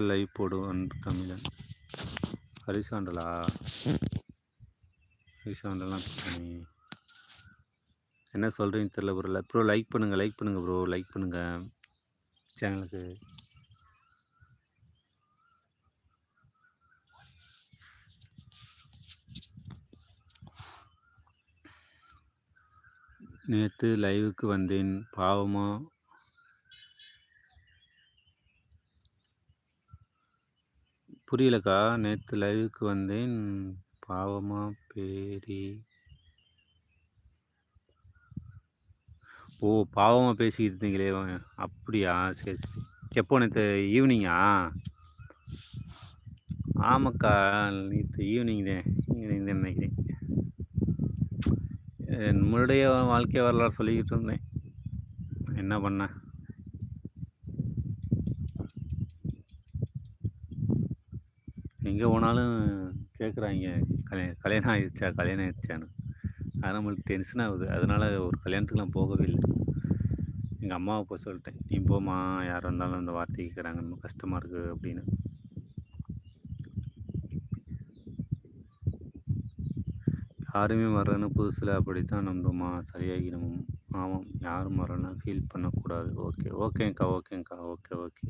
Live போடுவான் தமிழன் ஹரிசாண்டலா? ஹரிசாண்டலாம் பண்ணி என்ன சொல்கிறீங்க தெரியல ப்ரோ ப்ரோ லைக் பண்ணுங்கள் லைக் பண்ணுங்கள் ப்ரோ லைக் பண்ணுங்கள் சேனலுக்கு நேற்று லைவுக்கு வந்தேன். பாவமாக புரியலக்கா. நேற்று லைவுக்கு வந்தேன். பாவமா பேரி. ஓ பாவமாக பேசிக்கிட்டு இருந்தீங்களே. அப்படியா? சரி சரி. எப்போ நேற்று ஈவினிங்கா ஆமாக்கா. நேற்று ஈவினிங் தான். ஈவினிங் தான் நினைக்கிறேன். என்னுடைய வாழ்க்கை வரலாறு சொல்லிக்கிட்டு இருந்தேன். என்ன பண்ண? எங்கே போனாலும் கேட்குறாங்க கல்யாணம் கல்யாணம் ஆயிடுச்சா கல்யாணம் ஆயிடுச்சான்னு. அது நம்மளுக்கு டென்ஷன் ஆகுது. அதனால் ஒரு கல்யாணத்துக்குலாம் போகவே இல்லை. எங்கள் அம்மாவை போய் சொல்லிட்டேன். நீ போம்மா யார் வந்தாலும் அந்த வார்த்தை கேட்குறாங்க ரொம்ப கஷ்டமாக இருக்குது அப்படின்னு. யாருமே வரேன்னு புதுசில் அப்படி தான் நம்புமா? சரியாகிடும் ஆமாம் யாரும் வரேன்னா ஃபீல் பண்ணக்கூடாது. ஓகே ஓகேங்க்கா ஓகேங்க்கா okay okay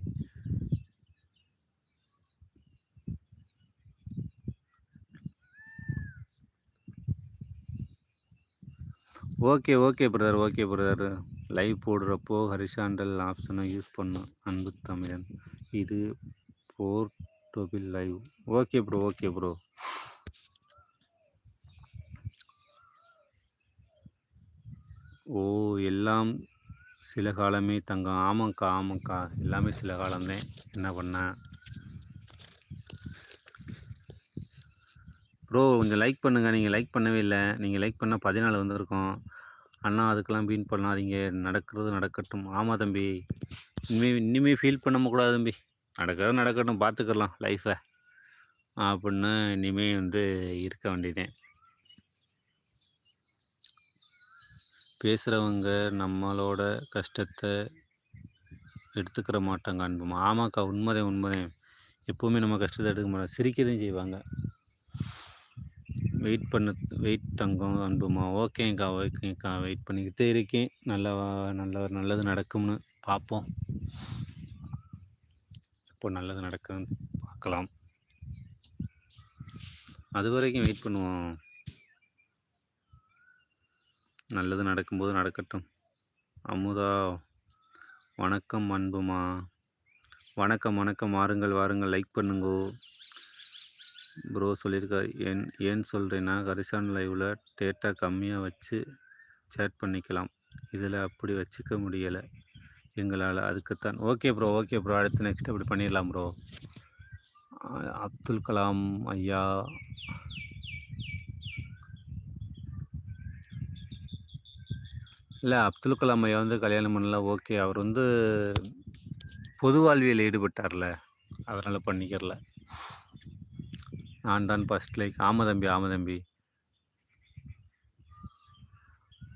okay okay brother okay brother. Live போடுறப்போ ஹரிசாண்டல் ஆப்ஷனை யூஸ் பண்ணும் அன்பு தமிழன். இது போர்ட்டோபில் live. Okay bro okay bro. ஓ எல்லாம் சில காலமே தங்கம். ஆமாங்க்கா ஆமாங்க்கா. எல்லாமே சில காலம்தான். என்ன பண்ண? ப்ரோ கொஞ்சம் லைக் பண்ணுங்கள் நீங்கள் லைக் பண்ணவே இல்லை. நீங்கள் லைக் பண்ணால் பதினாலு வந்திருக்கோம். அண்ணா அதுக்கெல்லாம் வீண் பண்ணாதீங்க. நடக்கிறது நடக்கட்டும். ஆமாம் தம்பி. இனிமேல் இனிமேல் ஃபீல் பண்ணக்கூடாது தம்பி. நடக்கிறது நடக்கட்டும். பார்த்துக்கலாம் லைஃப்பை அப்படின்னு இனிமேல் வந்து இருக்க வேண்டியதேன் பேசுகிறவங்க நம்மளோட கஷ்டத்தை எடுத்துக்கிற மாட்டாங்க அன்புமா ஆமாக்கா உண்மைதான் உண்மைதான். எப்போவுமே நம்ம கஷ்டத்தை எடுக்க மாட்டோம் சிரிக்கதையும் செய்வாங்க. வெயிட் பண்ண வெயிட் தங்கம் அன்புமா? ஓகேங்க்கா ஓகேங்க்கா வெயிட் பண்ணிக்கிட்டே இருக்கேன். நல்லா நல்ல நல்லது நடக்கும்னு பார்ப்போம் எப்போ நல்லது நடக்குதுன்னு பார்க்கலாம் அது வரைக்கும் வெயிட் பண்ணுவோம். நல்லது நடக்கும்போது நடக்கட்டும். அமுதா வணக்கம் அன்புமா? வணக்கம் வணக்கம். வாருங்கள் வாருங்கள். லைக் பண்ணுங்கோ. ப்ரோ சொல்லியிருக்காரு. ஏன் ஏன் சொல்கிறேன்னா கரிசான் லைவில் டேட்டா கம்மியாக வச்சு சேட் பண்ணிக்கலாம். இதில் அப்படி வச்சுக்க முடியலை. எங்களால் அதுக்குத்தான். ஓகே ப்ரோ ஓகே ப்ரோ அடுத்து நெக்ஸ்ட் அப்படி பண்ணிடலாம் ப்ரோ அப்துல் கலாம் ஐயா. இல்லை அப்துல் கலாம் ஐயா வந்து கல்யாணம் பண்ணலாம் ஓகே அவர் வந்து பொது வாழ்வியல் ஈடுபட்டார்ல. அதனால் பண்ணிக்கிறல. நான் தான் ஃபஸ்ட் லைக் ஆமாம் தம்பி ஆமாம் தம்பி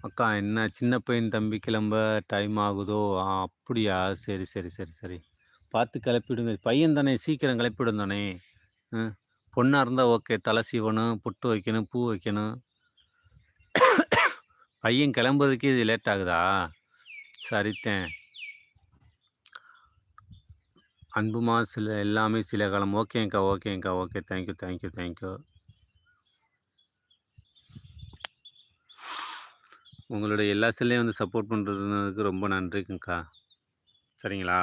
அக்கா என்ன சின்ன பையன் தம்பி கிளம்ப டைம் ஆகுதோ? ஆ அப்படியா? சரி சரி சரி சரி. பார்த்து கிளப்பிவிடுங்க பையன் தானே சீக்கிரம் கிளப்பிடும் தானே? பொண்ணாக இருந்தால் ஓகே தலை சீவனும் புட்டு வைக்கணும் பூ வைக்கணும். பையன் கிளம்புறதுக்கே இது லேட் ஆகுதா? சரித்தேன். அன்புமா? சில எல்லாமே சில காலம். ஓகேங்க்கா ஓகேங்க்கா ஓகே தேங்க்யூ தேங்க்யூ தேங்க்யூ உங்களுடைய எல்லா செல்லையும் வந்து சப்போர்ட் பண்ணுறதுக்கு ரொம்ப நன்றிக்குங்க்கா சரிங்களா?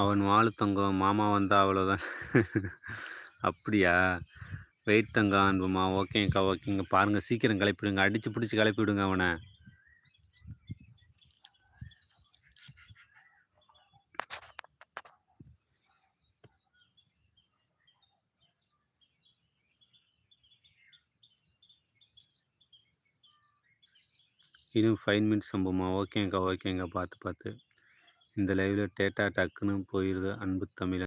அவன் வாழு தங்கம் மாமா வந்தால் அவ்வளோதான் அப்படியா? வெயிட் தங்கம் அன்புமா ஓகேங்கக்கா ஓகேங்க பாருங்கள் சீக்கிரம் கிளப்பிடுங்க. அடித்து பிடிச்சி கிளப்பிவிடுங்க அவனை. இன்னும் ஃபைவ் மினிட்ஸ் சம்பவமா ஓகேங்கக்கா ஓகேங்க பார்த்து பார்த்து. இந்த லைவில் டேட்டா டக்குன்னு போயிடுது அன்பு தமிழன்